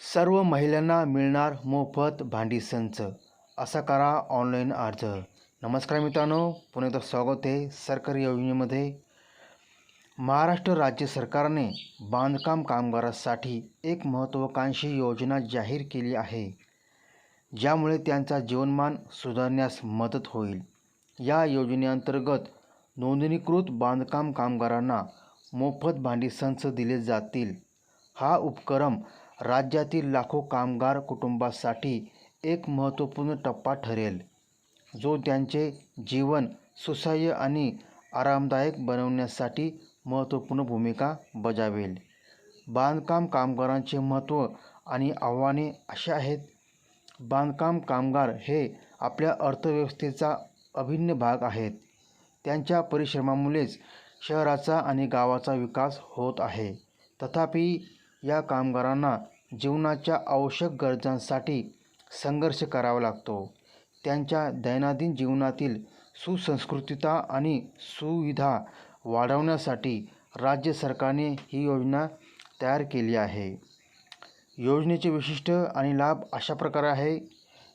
सर्व महिलांना मिळणार मोफत भांडी संच. असा करा ऑनलाईन अर्ज. नमस्कार मित्रांनो पुन्हा एकदा स्वागत आहे सरकारी योजनेमध्ये. महाराष्ट्र राज्य सरकारने बांधकाम कामगारांसाठी एक महत्त्वाकांक्षी योजना जाहीर केली आहे ज्यामुळे त्यांचा जीवनमान सुधारण्यास मदत होईल. या योजनेअंतर्गत नोंदणीकृत बांधकाम कामगारांना मोफत भांडी संच दिले जातील. हा उपक्रम राज्यातील लाखो कामगार कुटुंबासाठी एक महत्त्वपूर्ण टप्पा ठरेल. जो त्यांचे जीवन सुसह्य आणि आरामदायक बनवण्यासाठी महत्त्वपूर्ण भूमिका बजावेल. बांधकाम कामगारांचे महत्त्व आणि आव्हाने असे आहेत. बांधकाम कामगार हे आपल्या अर्थव्यवस्थेचा अभिन्न भाग आहेत. त्यांच्या परिश्रमामुळेच शहराचा आणि गावाचा विकास होत आहे. तथापि या कामगारांना जीवनाच्या आवश्यक गरजांसाठी संघर्ष करावा लागतो. त्यांच्या दैनंदिन जीवनातील सुसंस्कृतता आणि सुविधा वाढवण्यासाठी राज्य सरकारने ही योजना तयार केली आहे. योजनेचे विशिष्ट आणि लाभ अशा प्रकारे आहे.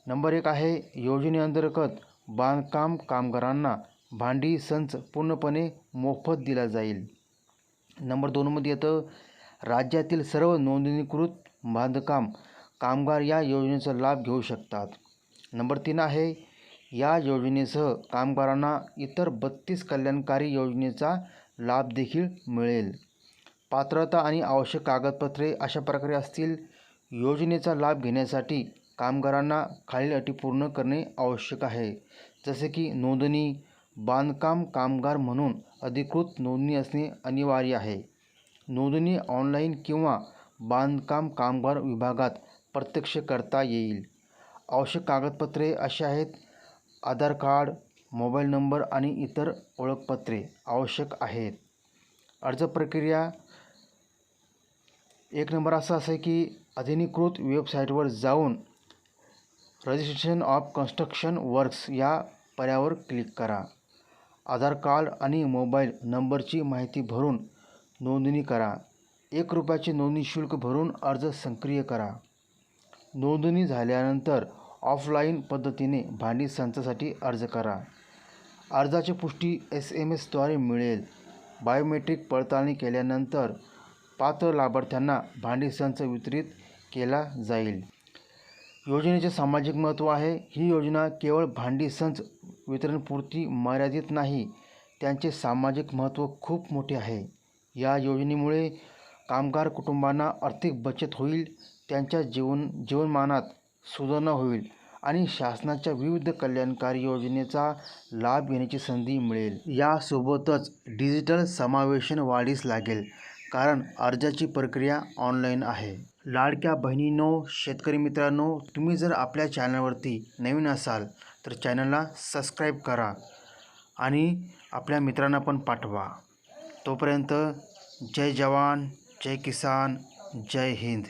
नंबर एक आहे योजनेअंतर्गत बांधकाम कामगारांना भांडी संच पूर्णपणे मोफत दिला जाईल. नंबर दोनमध्ये येतं राज्यातील सर्व नोंदणीकृत बांधकाम कामगार या योजनेचा लाभ घेऊ शकतात. नंबर तीन आहे या योजनेसह कामगारांना इतर बत्तीस कल्याणकारी योजनेचा लाभ देखील मिळेल. पात्रता आणि आवश्यक कागदपत्रे अशा प्रकारे असतील. योजनेचा लाभ घेण्यासाठी कामगारांना खालील अटी पूर्ण करणे आवश्यक आहे. जसे की नोंदणी बांधकाम कामगार म्हणून अधिकृत नोंदणी असणे अनिवार्य आहे. नोंदणी ऑनलाईन किंवा बांधकाम कामगार विभागात प्रत्यक्ष करता येईल. आवश्यक कागदपत्रे अशी आहेत. आधार कार्ड मोबाईल नंबर आणि इतर ओळखपत्रे आवश्यक आहेत. अर्ज प्रक्रिया एक नंबर असा आहे की अधिकृत वेबसाईटवर जाऊन रजिस्ट्रेशन ऑफ कन्स्ट्रक्शन वर्क्स या पर्यावर क्लिक करा. आधार कार्ड आणि मोबाईल नंबरची माहिती भरून नोंदणी करा. एक रुपयाचे नोंदणी शुल्क भरून अर्ज सक्रिय करा. नोंदणी झाल्यानंतर ऑफलाईन पद्धतीने भांडी संचासाठी अर्ज करा. अर्जाची पुष्टी एस एम एसद्वारे मिळेल. बायोमेट्रिक पडताळणी केल्यानंतर पात्र लाभार्थ्यांना भांडी संच वितरित केला जाईल. योजनेचे सामाजिक महत्त्व आहे. ही योजना केवळ भांडी संच वितरणपुरती मर्यादित नाही त्यांचे सामाजिक महत्त्व खूप मोठे आहे. या योजनेमुळे कामगार कुटुंबांना आर्थिक बचत होईल त्यांच्या जीवन जीवनमानात सुधारणा होईल आणि शासनाच्या विविध कल्याणकारी योजनेचा लाभ घेण्याची संधी मिळेल. यासोबतच डिजिटल समावेशन वाढीस लागेल कारण अर्जाची प्रक्रिया ऑनलाईन आहे. लाडक्या बहिणींनो शेतकरी मित्रांनो तुम्ही जर आपल्या चॅनलवरती नवीन असाल तर चॅनलला सबस्क्राईब करा आणि आपल्या मित्रांना पण पाठवा. तोपर्यंत जय जवान जय किसान जय हिंद.